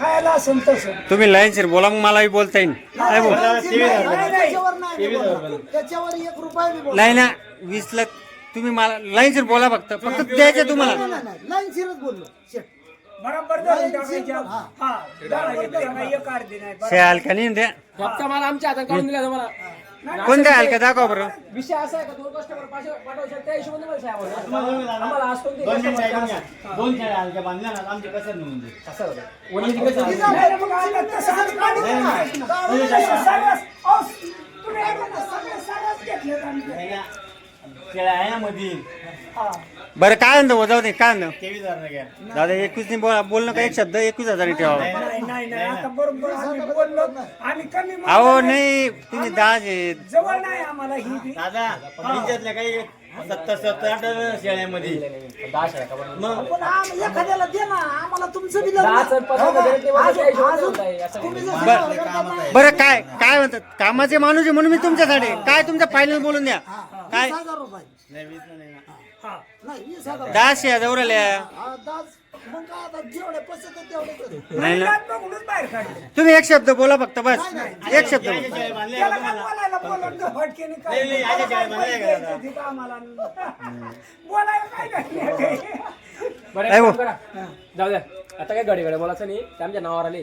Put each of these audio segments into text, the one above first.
खायला असेल तसं तुम्ही लाईनशीर बोला मग मलाही बोलता येईल नाही बोल नाही, नाही, त्याच्यावर नाही मी बोलणार. त्याच्यावर एक रुपया मी. नाही ना वीस लाख तुम्ही मला लाईनशीर बोला फक्त फक्त द्यायचे तुम्हाला नाही, नाही, नाही. लाईन बोललो शेट. बरोबर लाईन धरून टाकायच्या. हा. एक अर्धी नाही. बरोबर. द्या हप्ता मला आमच्या हातात काढून दिला तुम्हाला कोणत्या हलका दाखवा बरं. विषय असा आहे का दोन कस्टमर पाठवू शकतात त्या हिशोबाने मला साहेब आम्हाला. आज कोणते customer जास्त- दोन हलक्या बांधल्या ना आमचे कसं म्हणजे असं होतं. वडील तिकडे चालले. आहे ना. बरं काय म्हणतो हो, जाऊ दे काय म्हणतो तेवीस हजार घ्या. दादा एकवीस बोल बोलणं का एक शब्द एकवीस हजार ठेवा. नाही नाही नाही आता बरोबर आम्ही बोललो. आम्ही कमी म्हणलो अहो नाही. नाही तुम्ही दहाच आहेत जवळ नाही आम्हाला ही बी. दादा पंचायतल्या काही सत्तर सत्तर आठ शेळ्यामध्ये. दहा का बरं? मग पण आम- एखाद्याला दे ना आम्हाला तुमचं बी दहा लग्न चल पसंत झाले ते मला त्या अजून- हिशोबाने अजून होतंय, असं तुम्ही काही. जसं बरं. करता ना, बरं काय काय म्हणतात? कामाचे माणूस आहे म्हणून मी तुमच्यासाठी. काय तुमचं फायनल बोलून द्या. काय? वीस हजार रुपये. नाही वीस नाही ना. नाही वीस हजार दहा शे जवळ आल्या हा, दहाच. मग काय आता जेवढे पैसे ते तेवढे करू. नाही ना दात बघूनच बाहेर काढले तुम्ही एक शब्द बोला फक्त बस एक शब्द बोला. शेळ्या बांधल्या त्याला का काय तुम्हाला बोलायला बोलून का फटकेने काय? नाही, नाही, याच्या काय शाळेत मला पैसे नाही करायचं. द्यायचे तिथं आम्हाला बोलायला काय नाही बरं नाही एक भाऊ. काम करा. जाऊ द्या आता काय गाडी गाडी बोलायचं नाही ते आमच्या नावावर आले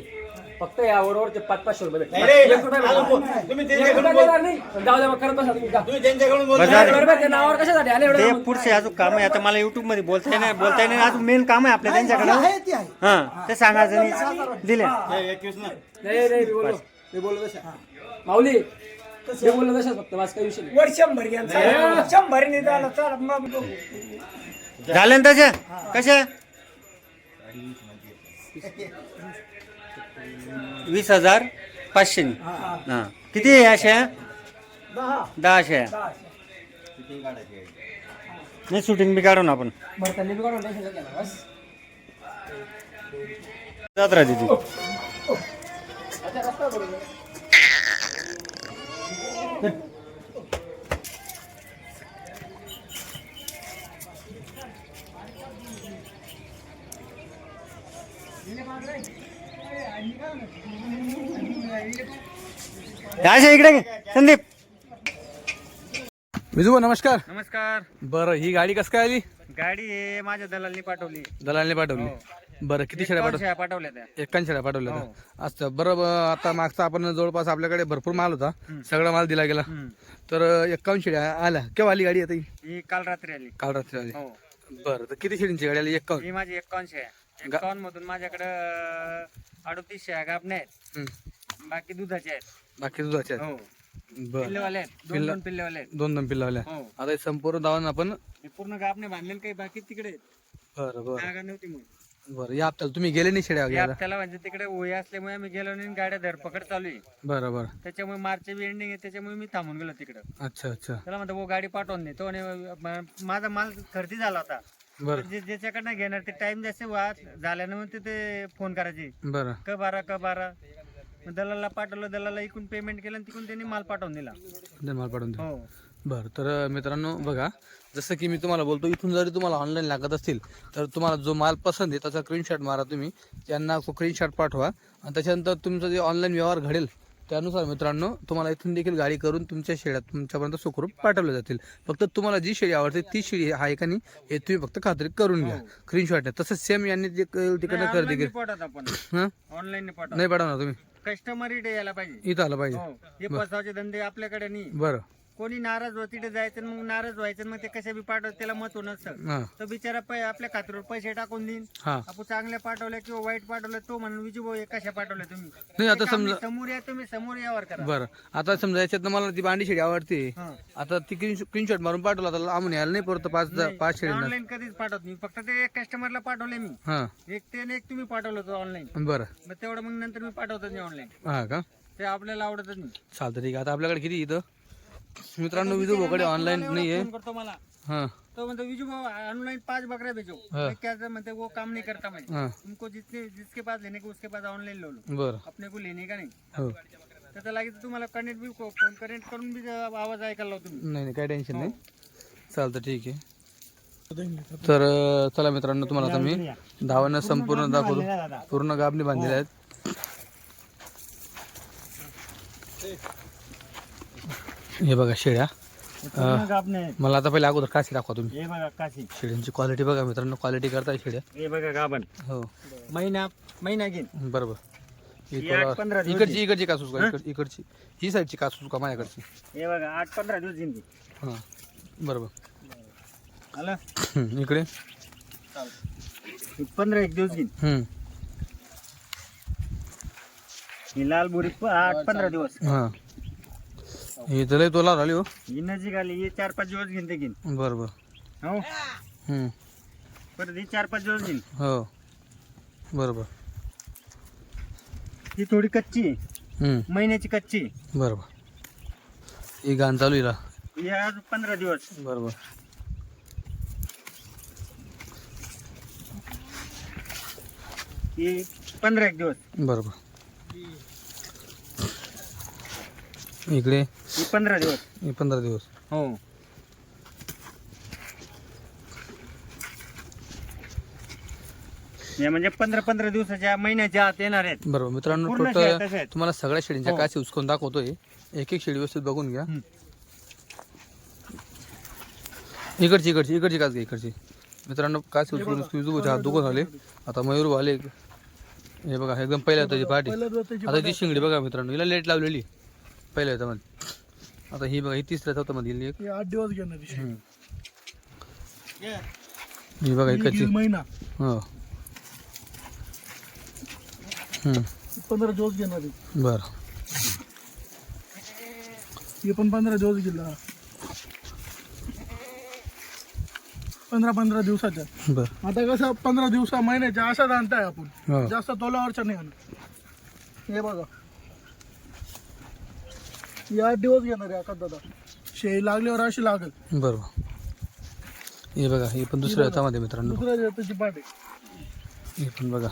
फक्त या वरवर ते पाच पाचशे रुपये भेटतात. नाही रे, एक रुपया अजून बोल. भेटणार. तुम्ही एक त्यांच्याकडून रुपया बोल. देणार नाही. पण जाऊ द्या मग करत बसा तुम्ही. का तुम्ही त्यांच्याकडून बोल बस झालं. बरोबर ते नावावर कशासाठी आले ते एवढं पुढचे अजून काम आहे. आता मला युट्यूबमध्ये बोलता नाही बोलता नाही. अजून मेन काम आहे आपल्या त्यांच्याकडे. आहे ते आहे. हा. ते सांगायचं नाही दिले. हे. एकवीस ना नाही नाही मी बोललो. मी बोललो तसं. माऊली मी बोललो तसंच फक्त. माझं काही विषय नाही. वर शंभर घ्या. चला. शंभर नि झालं तर मग बघू. झाले ना तसे? कसे? वीस हजार पाचशे. किती आहे अशा दहा अशा नाही शूटिंग बी काढू ना आपण. जात राहते ती. अशा इकडे? संदीप. विजू नमस्कार. नमस्कार. बरं ही गाडी कसं काय आली? गाडी आहे माझ्या दलालनी पाठवली. दलालने पाठवली. बरं किती शेळ्या पाठव शेळ्या पाठवल्या त्या. एकाच शेळ्या पाठवल्या होत्या असतं बरं ब- आता मागचा आपण जवळपास आपल्याकडे भरपूर माल होता. सगळा माल दिला गेला. तर एकावन्न शेळ्या आल्या. केव्हा आली गाडी आता ही? ही काल रात्री आली. काल रात्री आली. हो. बरं तर किती शेळींची गाडी आली? एकावन्न. ही माझी एकावनशे आहे एकावन्न मधून माझ्याकडं अडतीसशे आहे गाबणे आहेत. हम्म. बाकी दुधाचे आहेत. बाकी दुधाच्या आहेत. हो. बरं. पिल्लेवाले आहेत. दोन दोन पिल्लेवाले आहेत. दोन दोन पिल्ला आल्या हो. आता हे संपूर्ण दावण आपण हे पूर्ण गाबणे बांधलेले काही बाकी तिकडे आहेत. बरं बरं. जागा नव्हती मग बरं या हप्त्याला तुम्ही गेले नाही शेळ्या या घ्यायला म्हणजे तिकडे ओळी असल्यामुळे आम्ही गेलो नाही आणि गाड्या धरपकड चालू आहे. बरं बरं. त्याच्यामुळे मार्च बी एंडिंग आहे. त्याच्यामुळे मी थांबून गेलो तिकडं. अच्छा अच्छा. त्याला म्हणतो गाडी पाठवून दे. तो म्हणे, म- माझा माल खरेदी झाला होता. बरं. जे ज्याच्याकडनं घेणार ते टाइम जास्त वा झाल्यानंतर ते फोन करायचे. बरं. क बारा क बारा. मग दलालला पाठवलं दलालला इकून पेमेंट केलं आणि तिकून त्यांनी माल पाठवून दिला. माल पाठवून दे हो. बरं तर मित्रांनो बघा जसं की मी तुम्हाला बोलतो इथून जरी तुम्हाला ऑनलाईन लागत असतील तर तुम्हाला जो माल पसंत आहे त्याचा स्क्रीनशॉट मारा तुम्ही. त्यांना स्क्रीनशॉट पाठवा. आणि त्याच्यानंतर तुमचं जे ऑनलाईन व्यवहार घडेल त्यानुसार मित्रांनो तुम्हाला इथून देखील गाडी करून तुमच्या शेळ्यात तुमच्यापर्यंत सुखरूप पाठवले जातील. फक्त तुम्हाला जी शेळी आवडते ती शेळी आहे का नाही हे तुम्ही फक्त खात्री करून घ्या. स्क्रीनशॉट आहे तसंच सेम यांनी तिकडनं खरेदी केली. हां? ऑनलाईन नाही पाठवणार तुम्ही. कस्टमर इथे यायला पाहिजे. इथं आलं पाहिजे. हो. हे बसावचे धंदे आपल्याकडे नाही. बरं. कोणी नाराज होत तिथे जायचं मग नाराज व्हायचं मग ते कशा बी पाठवत त्याला महत्त्व नसतं हां. तो बिचारा पै आपल्या खात्यावर पैसे टाकून देईन. हां. आपण चांगल्या पाठवल्या किंवा वाईट पाठवलं तो म्हणून विजू भाऊ हे कशा पाठवल्या तुम्ही? नाही आता ते काम समजा समोर या तुम्ही समोर यावर करा. बरं. आता समजा याच्यात मला ती बांडी शेळी आवडते. हा. आता ती स्क्रीनशॉट मारून पाठवला तर आम्ही यायला नाही परत पाच पाच शेळी ऑनलाईन कधीच पाठवत नाही. फक्त ते एक कस्टमरला पाठवले मी. हां. एक ते आणि एक तुम्ही पाठवलं होतं ऑनलाईन बरं. मग तेवढं मग नंतर मी पाठवतो नाही ऑनलाईन हा का? ते आपल्याला आवडतच नाही. चालतं ठीक आहे. आता आपल्याकडे किती इथं? मित्रांनो विजू बोकडे ऑनलाईन नाही आहे करतो मला. हा. तो म्हणतो विजू भाऊ ऑनलाइन पाच बकऱ्या भेजो. म्हणते क्या वो काम नाही करता मैं तुमको जितके जिसके पास लेने को उसके पास ऑनलाइन लो बर. अपने को लेने का नाही. हो. त्याचा लागेल तुम्हाला कनेक्ट बी फोन कनेक्ट करून बी आवाज ऐकायला लावतो नाही नाही काही टेन्शन नाही. हो. चालतं ठीक आहे. तर चला मित्रांनो तुम्हाला आता मी धावांना संपूर्ण दाखवतो. पूर्ण गाबणी बांधलेल्या आहेत. हे बघा शेळ्या. मला आता पहिले अगोदर काशी दाखवा तुम्ही. हे बघा काशी. शेळ्यांची क्वालिटी बघा मित्रांनो क्वालिटी करताय शेळ्या. हे बघा गाभण. हो. महिना महिना घेईन. बरोबर. इकडची इकडची कासूस का इकड- इकडची ही साईडची कासूस का माझ्याकडची. हे बघा आठ पंधरा दिवस घेईन हां. बरोबर. आलं? इकडे. पंधरा एक दिवस घेईन. ही. लाल बुरी आठ पंधरा दिवस. हां. ही तर लय तोला राहिली हो. ही नजीक आली ही चार पाच दिवस घेईन ते घेईन. बरोबर हो? हम्म, परत ही चार पाच दिवस घेईन. हो. बरोबर ही थोडी कच्ची आहे. हम्म, महिन्याची कच्ची आहे. बरोबर ही गाण चालू आहे ही आज पंधरा दिवस. बरोबर ही पंधरा एक दिवस. बरोबर इकडे? ही पंधरा दिवस. हे पंधरा दिवस. हो. या म्हणजे पंधरा पंधरा दिवसाच्या महिन्याच्या आत येणार आहेत. बरोबर. मित्रांनो पूर्ण शेळ्या टोटल तशा आहेत. तुम्हाला सगळ्या शेळींच्या हो. काशी उचकून दाखवतोय. एक एक शेळी व्यवस्थित बघून घ्या. हम्म. इकडची इकडची इकडची काच घ्या इकडची. मित्रांनो काशी उचकून उचकून हात दुखून आले आता मयूर आले हे बघा एकदम पहिल्या त्याची पार्टी. आता ती शिंगडी बघा मित्रांनो हिला लेट लावलेली. पहिल्या मध्ये आता ही बघा ही तिसऱ्या चौथा मध्ये एक. आठ दिवस घेणार हम्म. ही बघा इकडची. महिना. हो. हम्म, पंधरा दिवस घेणार बरं. हे पण पंधरा दिवस गेला. पंधरा पंधरा दिवसाच्या. बरं. आता कसं पंधरा दिवसा महिन्याच्या अशाच आणताय आपण. हो. जास्त तोलावरच्या नाही आणत. हे बघा. हे आठ दिवस घेणार आहे आकाश दादा. शेळी लागल्यावर अशी लागल. बरोबर. हे बघा हे पण दुसऱ्या हातामध्ये मित्रांनो. दुसऱ्या जातीची पाट आहे. हे पण बघा.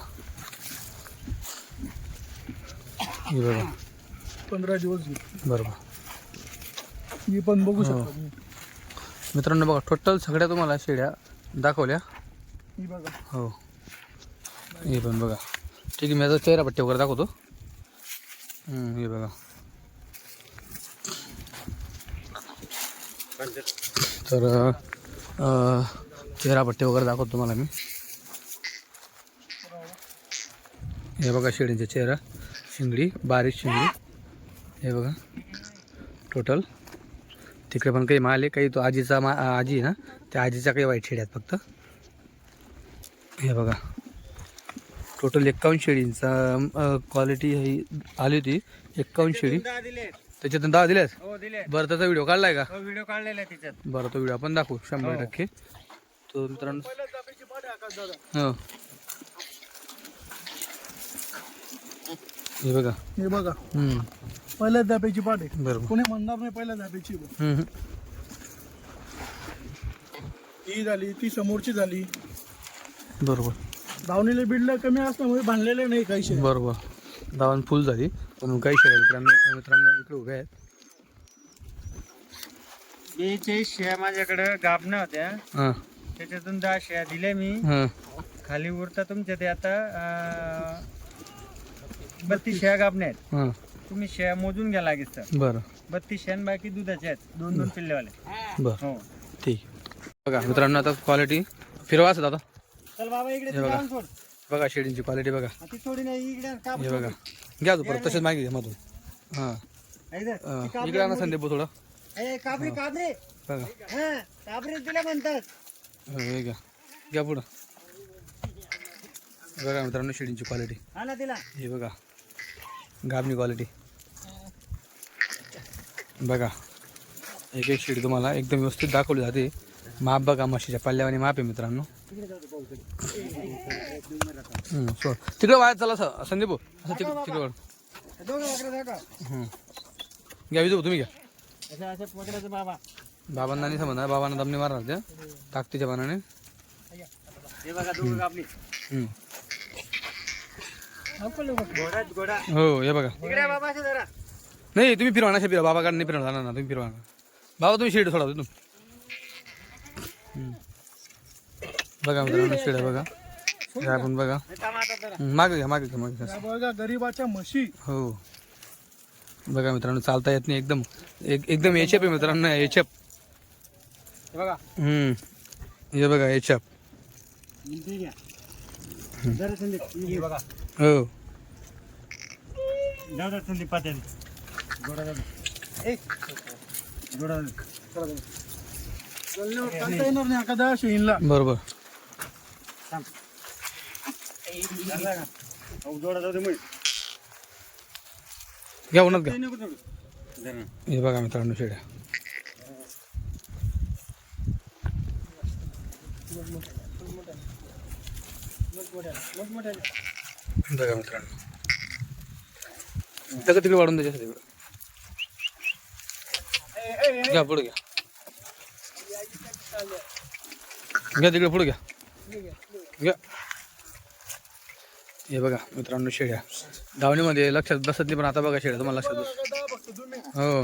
हे बघा. पंधरा दिवस घेईल बरोबर. ही पण बघू हो. शकता. तुम्ही. मित्रांनो बघा टोटल सगळ्या तुम्हाला शेळ्या दाखवल्या. ही बघा. हो. हे पण बघा. ठीक आहे मी आता चेहरा पट्टी वगैरे दाखवतो. हम्म, हे बघा. तर चेहरापट्टी वगैरे दाखवतो तुम्हाला मी. हे बघा शेळींचा चेहरा शिंगडी बारीक शिंगडी. हे बघा टोटल तिकडे पण काही माल आहे काही तो आजीचा मा आजी आहे ना त्या आजीच्या काही वाईट शेळ्या आहेत फक्त. हे बघा टोटल एक्कावन्न शेळींचा क्वालिटी ही आली होती एक्कावन्न शेळी. त्याच्यातून दहा दिल्यास हो दिले बरं त्याचा व्हिडिओ काढलाय का? हो व्हिडिओ काढलेला आहे त्याच्यात. बरं तो व्हिडिओ आपण दाखवू शंभर हो. टक्के. तो मित्रांनो हो. हे बघा. हे बघा. हम्म, पहिल्या जापेची पाट आहे. बरोबर कोणी म्हणणार नाही पहिल्या बघ. हम्म, ही झाली ती समोरची झाली. बरोबर. धावणीला बिडला कमी असल्यामुळे बांधलेले नाही काही शेळ्या. बरोबर. दावण फुल झाली. पण काही शेळ्या मित्रांनो मित्रांनो इकडे उभ्या आहेत. याचे शेया माझ्याकडे गाभण्या होत्या हां. त्याच्यातून दहा शेया दिल्या मी. हां. खाली उरता तुमच्या ते आता बत्तीस शेया गाभण्या आहेत. हां. तुम्ही शेया मोजून घ्या लागेल तर बरं. बत्तीस शेया आणि बाकी दुधाचे आहेत. दोन दोन पिल्लेवाले बरं. हो. ठीक. बघा मित्रांनो आता क्वालिटी फिरवा असं आता चल बाबा इकडे ती सोड. बघा शेळींची क्वालिटी बघा. ती थोडी नाही इकडे आण, कापूस हे बघा. घ्या तू परत तसेच मागे घ्या मधून. हां. इकडे आणा. संदीप थोडं. ए, बघा. हा कापरी तिला म्हणतात. हो, हे घ्या. घ्या पुढं. बघा मित्रांनो शेळींची क्वालिटी हा ना तिला. हे बघा. गाबणी क्वालिटी बघा. एक एक शेळी तुम्हाला एकदम व्यवस्थित दाखवली जाते. माप बघा म्हशीच्या पल्ल्यावानी माप आहे मित्रांनो. तिकडे वाया चला असं संदीप. भाऊ असं तिकडे. हम्म. घ्या विजू भाऊ, तुम्ही घ्या. असं असं पकडायचं बाबा. बाबांना नाही समजणार बाबांना दमने मारणार त्या ताकदीच्या पानाने हे हो हे बघा. इकडे आहे बाबा असं जरा. नाही तुम्ही फिरवा ना फिरवा. बाबा नाही फिरवणार ना तुम्ही फिरवा. ना बाबा तुम्ही शेड सोडा तुम्ही. बघा मित्रांनो शेड बघा. हे आपण बघा. टमाटर जरा हम्म, मागे घ्या मागे घ्या मागे घ्या. बघा गरीबाच्या म्हशी. हो. बघा मित्रांनो चालता येत नाही एकदम एक एकदम एचएप आहे मित्रांनो एचएप हे बघा. हम्म. हे बघा एचएप हे बघा. हो. दे. बरोबर. जोडा जाऊ दे मग. घ्या उन्हात घ्या. हे बघा मित्रांनो शेड्या. बघा मित्रांनो. त्याचं तिकडे वाढून द्यायचं तिकडे. घ्या पुढे घ्या. घ्या तिकडे पुढे घ्या. हे बघा मित्रांनो शेड्या धावणीमध्ये लक्षात बसत नाही पण आता बघा शेड्या तुम्हाला लक्षात बस हो.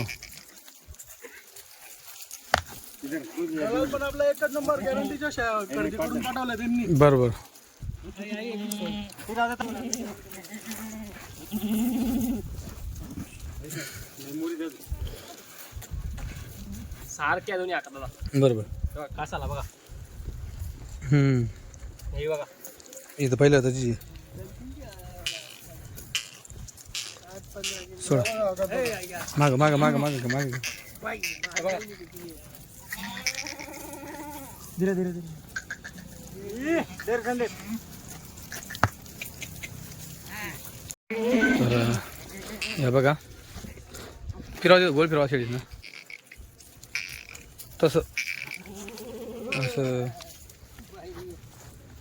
बरोबर. सारख्या दोन्ही बरोबर. कासाला बघा. हम्म. हे बघा. इथं पहिलं होतं तिची सोडा. माग माग माग माग माग धीरे धीरे धीरे. तर हे बघा. फिरवा देतो गोल फिरवा शेळीत ना तसं. असं.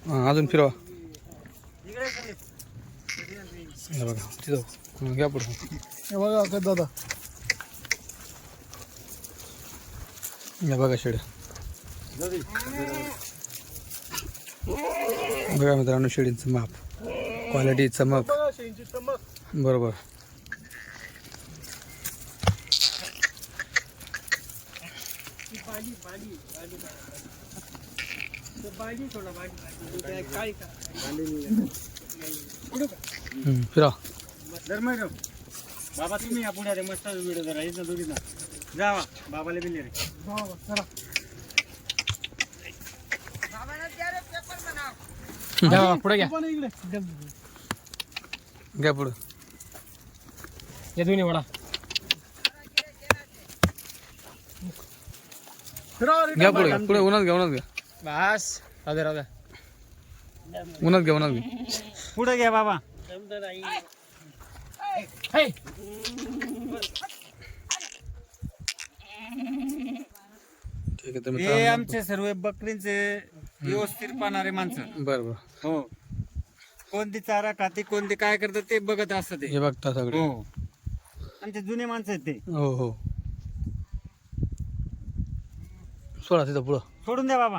हां अजून फिरवा. हे बघा तिथं. हं, घ्या पुढं. हे बघा का दादा. या बघा शेड्या बघा मित्रांनो शेळींचं माप. क्वालिटी चमक बरोबर. हं, फिरा. धर मग रे. बाबा तुम्ही या पुढे मस्त व्हिडिओ जरा इथं दोघीत ना जावा बाबाला बिल्ले रे. घ्या, पुढे घ्या. घ्या पुढं. हे दोन्ही वडा. घ्या पुढे पुढे उन्हात घ्या उन्हात घ्या. बस. राहू दे राहू उन्हात घ्या उन्हात घ्या. पुढे घ्या बाबा. हे. ठीक आहे तर हे मित्रांनो आमचे सर्व बकरींचे व्यवस्थित पाहणारे माणसं. बरं बरं. हो. कोणती चारा खाते कोणते काय करतात ते बघत असतं ते. हे बघता सगळे. हो. आमचे जुने माणसं आहेत ते. हो हो. सोडा तिथं पुढं. सोडून द्या बाबा.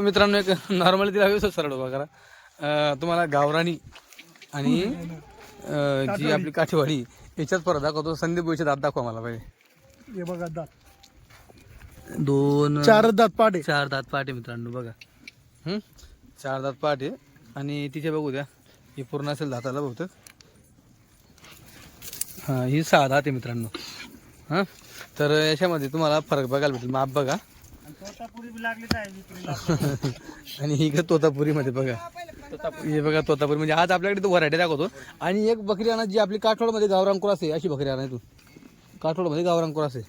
मित्रांनो एक नॉर्मली तिला व्यवस्थित सरळ उभा करा. तुम्हाला गावरानी आणि जी आपली काठीवाडी. याच्यात परत दाखवतो. संदीप याच्यात दात दाखवा मला पहिले. हे बघा दात. दोन चार दात पाडे चार दात पाटे मित्रांनो बघा. हं? चार दात पाटे आणि तिचे बघू द्या. ही पूर्ण असेल दाताला बहुतेक. हां ही सहा दात आहे मित्रांनो. हां? तर याच्यामध्ये तुम्हाला फरक बघायला भेटेल. माप बघा. तोतापुरी. आणि ही का तोतापुरीमध्ये बघा. हे बघा तोतापुरी. म्हणजे आज आपल्याकडे तो व्हरायटी दाखवतो. आणि एक बकरी आणा जी आपली काठोडमध्ये गावरान क्रॉस आहे. अशी बकरी आणा तू. काठोडमध्ये गावरान क्रॉस आहे.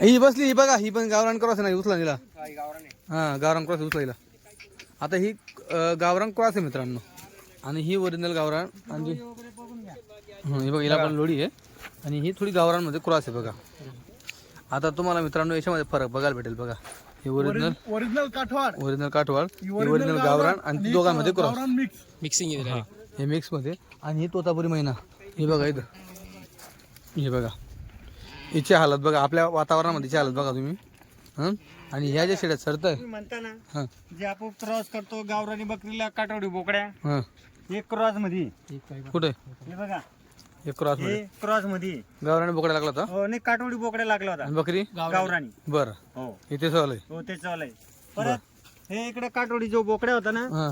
ही बसली ही बघा. ही पण गावरान क्रॉस आहे ना उचला तिला हा गावरान क्रॉस उचला हिला. आता ही अं, गावरान क्रॉस आहे मित्रांनो. आणि ही ओरिजिनल गावरान. आणि हं, ही बघा हिला पण लोडी आहे. आणि ही थोडी गावरानमध्ये क्रॉस आहे बघा. आता तुम्हाला मित्रांनो याच्यामध्ये फरक बघायला भेटेल बघा. हे original original Kathiawad. Original Kathiawad हे ओरिजिनल गावरान आणि दोघांमध्ये क्रॉस मिक्स मिक्सिंग आहे हे मिक्समध्ये. आणि ही तोतापुरी महिना हे बघा इथं. हे बघा. हिची हालत बघा. आपल्या वातावरणामध्ये हिची हालत बघा तुम्ही. हं? आणि ह्या ज्या शेड्यात सरत तुम्ही म्हणता ना हां. जे आपण क्रॉस करतो गावरानी बकरीला काटवडी बोकड्या हां. हे क्रॉसमध्ये कुठे? हे बघा. हे क्रॉसमध्ये हे क्रॉसमध्ये गावराने बोकडा लागला होता? हो नाही काटवडी बोकड्या लागला होता. आणि बकरी? गावरानी बरं. हो. इथे चालू हो ते चालय परत हे इकडे काटवडी जो बोकड्या होता ना हां.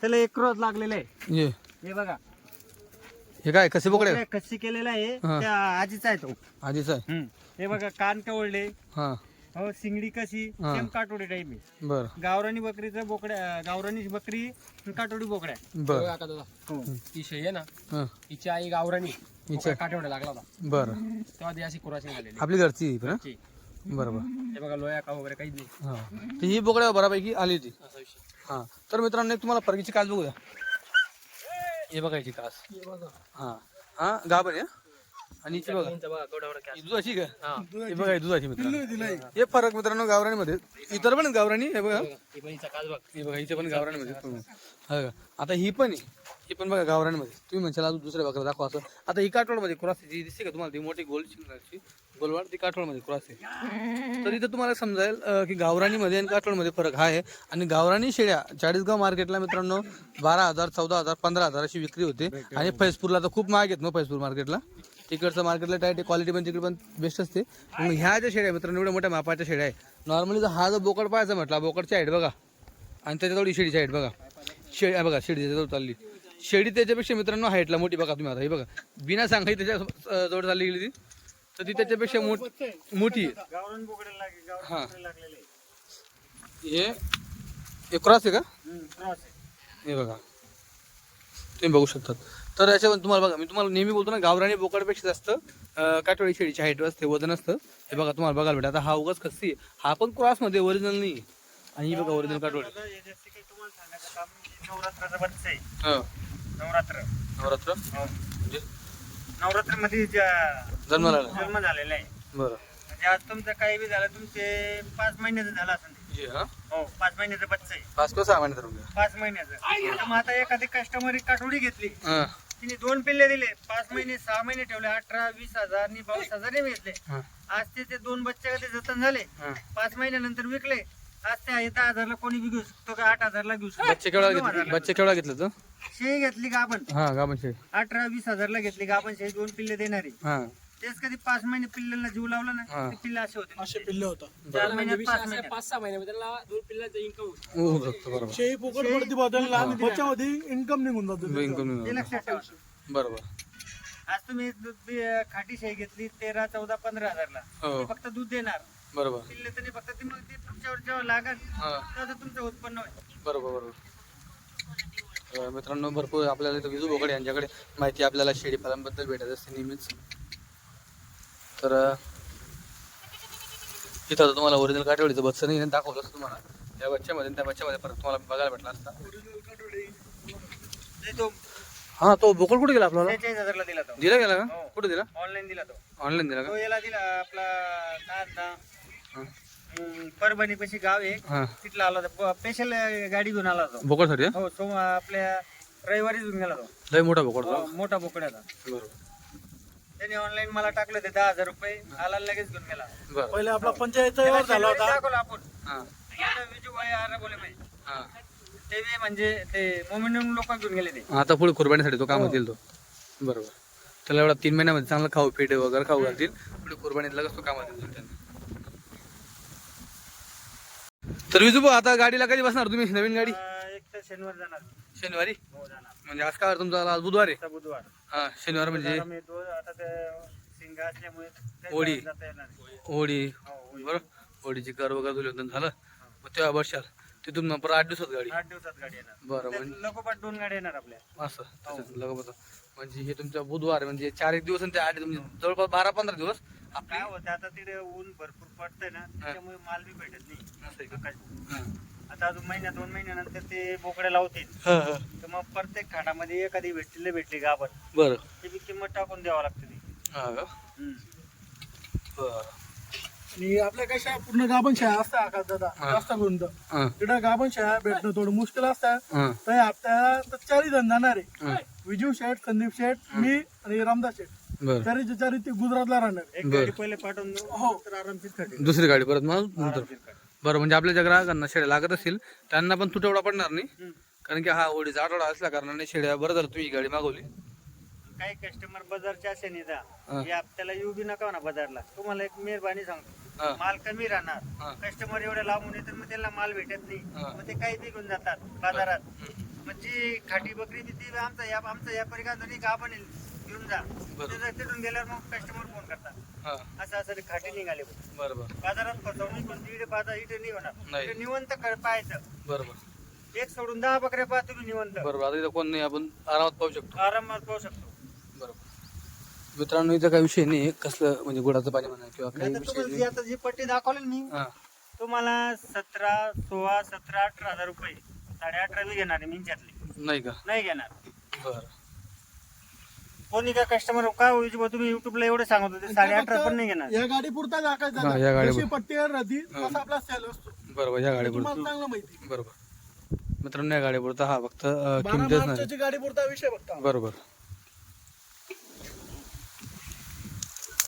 त्याला एक क्रॉस लागलेला आहे. ये. हे बघा. हे काय कसे बोकडे बोकड्या कच्ची केलेला आहे. हा. त्या आजीचा आहे तो. आधीच आहे. हम्म. हे बघा कान कवळले. हा. हो सिंगडी कशी? हा. सेम काटोडी टाईप आहे. बर. गावरानी बकरीचं बोकड्या गावरानी बकरी आणि काटोडी बोकड्या. बर. दादा. हो. ती आहे ना हा. तिची आई गावरानी हिच्या- काठेवडा लागला होता. बर. तेव्हा ती अशी कुराशी झालेली आपली घरची ही पण हा? ची. बरोबर. हे बघा लोया का वगैरे काहीच नाही. हा. तर ही बोकड्या बऱ्यापैकी आली होती. असा विषय. हा. तर मित्रांनो एक तुम्हाला परगीची कास बघू द्या हे बघायची कास. हा. हा गाभण आहे हा? आणि बघा. ही दुधाची का? हा. बघा ही दुधाची मित्रांनो. हे फरक मित्रांनो गावराणीमध्ये. इतर पण गावराणी हे बघा. ही बघ. ही बघा हिचे पण गावराणीमध्ये. हो. का? आता ही पण आहे. ही पण बघा गावराणीमध्ये. तुम्ही म्हणशाल अजून दुसऱ्या बघा दाखवा असं. आता ही काठवडमध्ये क्रॉस जी दिसते का तुम्हाला? ती मोठी गोल शिंगाची गोलवाड ती काठवडमध्ये क्रॉस आहे. तर इथं तुम्हाला समजायला की गावराणीमध्ये आणि काठवडमध्ये फरक हा आहे. आणि गावराणी शेळ्या चाळीसगाव मार्केटला मित्रांनो बारा हजार चौदा हजार पंधरा हजार अशी विक्री होते. आणि फैजपूरला तर खूप महाग आहेत मग फैजपूर मार्केटला तिकडचं मार्केटला टाईट क्वालिटी पण तिकडे पण बेस्ट असते. मग ह्या ज्या शेळ्या मित्रांनो एवढ्या मोठ्या मापाच्या शेळ्या आहे नॉर्मली जर हा जर बोकड पाहायचा म्हटला बोकडची हाईट बघा. आणि त्याच्या तेवढी शेळीची हाईट बघा. हा बघा शेळी त्याच्याजवळ चालली. शेळी त्याच्यापेक्षा मित्रांनो हाईटला मोठी बघा तुम्ही आता. हे बघा. बिना सांगाई त्याच्याजवळ चालली गेली ती. तर ती त्याच्यापेक्षा मोठ मोठी हा. क्रॉस आहे. का? हे बघा. तुम्ही बघू शकतात. तर याच्यामध्ये तुम्हाला बघा मी तुम्हाला नेहमी बोलतो ना गावराणी बोकडपेक्षा जास्त काठवाडी शेळीची हाईट असते वजन असतं. हे बघा तुम्हाला बघायला भेटतं आता हा उगाच आहे. हा पण क्रॉसमध्ये ओरिजिनल नाही आणि ही बघा ओरिजिनल हा नवरात्र नवरात्र. हो. म्हणजे? नवरात्रमध्ये. जन्म झालेला आहे. बरं. म्हणजे आज तुमचं काही बी झालं तुमचे पाच महिन्याचं झालं असं हे हा? हो पाच महिन्याचं बच्च आहे पाच किंवा सहा महिने धरून घ्या पाच महिन्याचं. तर मग आता एखादी कस्टमर काठोडी घेतली. हा. तिने दोन पिल्ले दिले. पाच महिने सहा महिने ठेवले. अठरा वीस हजार आणि बावीस हजार घेतले हा. आज ते ते दोन बच्चे ते जतन झाले. हा. पाच महिन्यानंतर विकले. आज ते आहे दहा हजारला कोणी बी घेऊ शकतो का? आठ हजारला घेऊ शकतो. बच्चे केवढा घेतले? हजारला. बच्चे केवढा घेतलं शेळी घेतली का आपण? हा गाभण शेळी. अठरा वीस हजारला घेतली. का आपण शेळी दोन पिल्ले देणारी. हा. तेच कधी पाच महिने पिल्लांना जीव लावला ना हा. ते पिल्ले असे होते. असे पिल्ले होता. चार म्हणजे महिन्यात पाच महिन्यात सहा महिन्यामध्ये त्याला दोन पिल्लाचं इन्कम होतं. होऊ शकतो बरोबर. शेळी पोकट पडती बदलला त्याच्यामध्ये इन्कम निघून जातो इन्कम ते लक्षात ठेवा. बरोबर. आज तुम्ही दूध बी- खाटी शेळी घेतली तेरा चौदा पंधरा हजारला. हो. ते फक्त दूध देणार. बरोबर. पिल्ले तरी फक्त ती मग ती पुढच्या जेव्हा लागल हा. तेव्हा तुमचं उत्पन्न होईल. बरोबर बरोबर. तर मित्रांनो भरपूर आपल्याला इथं विजू बोकडे यांच्याकडे माहिती आपल्याला शेळी पालनबद्दल भेटत असते नेहमीच. तर इथं आता तुम्हाला ओरिजिनल काठवडीचं बच्चं नाही दाखवलं असतं तुम्हाला. त्या बच्च्यामध्ये त्या बच्च्यामध्ये परत तुम्हाला बघायला भेटला असता. ते तो हा तो बोकड कुठे गेला आपल्याला? हजारला दिला तो. दिला गेला का? हो. कुठे दिला? ऑनलाईन दिला तो. ऑनलाईन दिला तो का याला दिला आपला काय आता? परभणी पशी गाव आहे. तिथला आला होता. स्पेशल गाडी घेऊन आला होता. बोकडसाठी हा? सोम आपल्या रविवारी घेऊन गेला तो. लय मोठा बोकड तो हो, मोठा बोकड्याचा बरोबर. त्याने ऑनलाईन मला टाकले होते दहा हजार रुपये. आला लगेच घेऊन गेला. बरं. पहिले आपला पंचायतचा व्यवहार झाला होता. दाखवलं आपण. हा. आता विजू भाई आरा बोले माहिती हा. ते बी म्हणजे ते मोमिनियम लोक घेऊन गेले ते. आता पुढे कुर्बानीसाठी तो कामात येईल तो. बरोबर. त्याला एवढा तीन महिन्यामध्ये चांगलं खाऊ पेटे वगैरे खाऊ घालतील. पुढे कुर्बानीत लगेच तो कामात येईल त्यांना. तर विजू भाऊ, आता गाडीला कधी बसणार तुम्ही? नवीन गाडी? अं, एक तर शनिवार जाणार. शनिवारी? हो जाणार. म्हणजे आज काय तुमचा? आज बुधवार आहे. आता बुधवार. हा शनिवार म्हणजे मी आता ते सिंगा असल्यामुळे काही होळी. जाता येणार नाही. होळी. हो, होळी. बरोबर होळीची कर वगैरे धुली होती झालं? मग तेव्हा बसशाल तिथून मग परत आठ दिवसात गाडी. आठ दिवसात गाडी येणार. बरं म्हणजे लोकोपाठ दोन गाड्या येणार आपल्या. असं. तसंच लगोपाठ. म्हणजे हे तुमच्या बुधवार म्हणजे चार एक दिवस आणि ते आठ म्हणजे जवळपास बारा पंधरा दिवस. आपले काय होतं आता तिथे ऊन भरपूर पडतंय ना त्याच्यामुळे माल बी भेटत नाही. असं आहे का? आकाश. आता अजून महिन्या दोन महिन्यानंतर ते बोकड्या लावतील. हा, हा. तर मग प्रत्येक खाटामध्ये एखादी भेटली भेटली गाभण. बरं. ती बी किंमत टाकून द्यावं लागते ती. हा का? हम्म. बरं. आणि आपल्या कशा पूर्ण गाभण शाळा असतात आकाश दादा. जास्त करून तर. हा. तिथं गाभण शाळा भेटणं थोडं मुश्किल असतं. हा. तर हप्त्याला तर चारही जण जाणार आहे. हा. विजू शेठ संदीप शेठ मी आणि रामदास शेठ. बरं. चारी ते गुजरातला राहणार. एक बरं. गाडी पहिले पाठवून देऊ. हो. तर आरामशीर दुसरी गाडी परत मग नंतर. आरामशीर खटेल. बरं म्हणजे आपल्या ज्या ग्राहकांना शेळ्या लागत असतील त्यांना पण तुटवडा पडणार नाही. कारण की हा होळीचा आठवडा असल्या कारणाने शेळ्या बरं झालं तुम्ही ही गाडी मागवली काही कस्टमर बाजारच्या असे नाही हा. आपल्याला येऊ बी नका ना बाजारला तुम्हाला एक मेहरबानी सांगतो. माल कमी. राहणार कस्टमर एवढे लांबून येतात मग त्यांना माल भेटत नाही. मग ते काही बी घेऊन जातात बाजारात पण जी खाटी बकरी ती ती आमचा या आमचा या का पण घेऊन जा. तिथं- तिथून गेल्यावर मग कस्टमर फोन करतात. हा. असं असं खाटी निघाले बघ. बरं बरं बाजारात फसवणूक कोणती इकडे बाजार इथे नाही होणार. इकडे निवंत पाहायचं. बरं बरं एक सोडून दहा बकऱ्या पाहा तुम्ही निवंत. बरोबर. आता इथं कोण नाही आपण आरामात पाहू शकतो. आरामात पाहू शकतो. बरोबर. मित्रांनो इथं काही विषय नाही. कसलं म्हणजे गुडाचं पाणी म्हणा किंवा काही आता विषय तुम्हाला नाही. जी आता जी पट्टी दाखवली मी तुम्हाला सतरा सोळा सतरा अठरा हजार रुपये साडे अठरा मी घेणार आहे मिंच्यातले नाही का? नाही घेणार. बरं. कोणी का कस्टमर काय होईल बुवा, तुम्ही युट्यूबला एवढं सांगत होते साडे अठरा पण नाही घेणार. या गाडी पुरता हा, या दाखवायचा गाडी राहती तसा आपला सेल असतो. बरोबर गाडीपुरतं तुम्हाला चांगलं माहिती बरोबर. मित्रांनो या गाडीपुरता हा फक्त अं, बारा किमती असणार मार्चची गाडी पुरता विषय बघता बरोबर.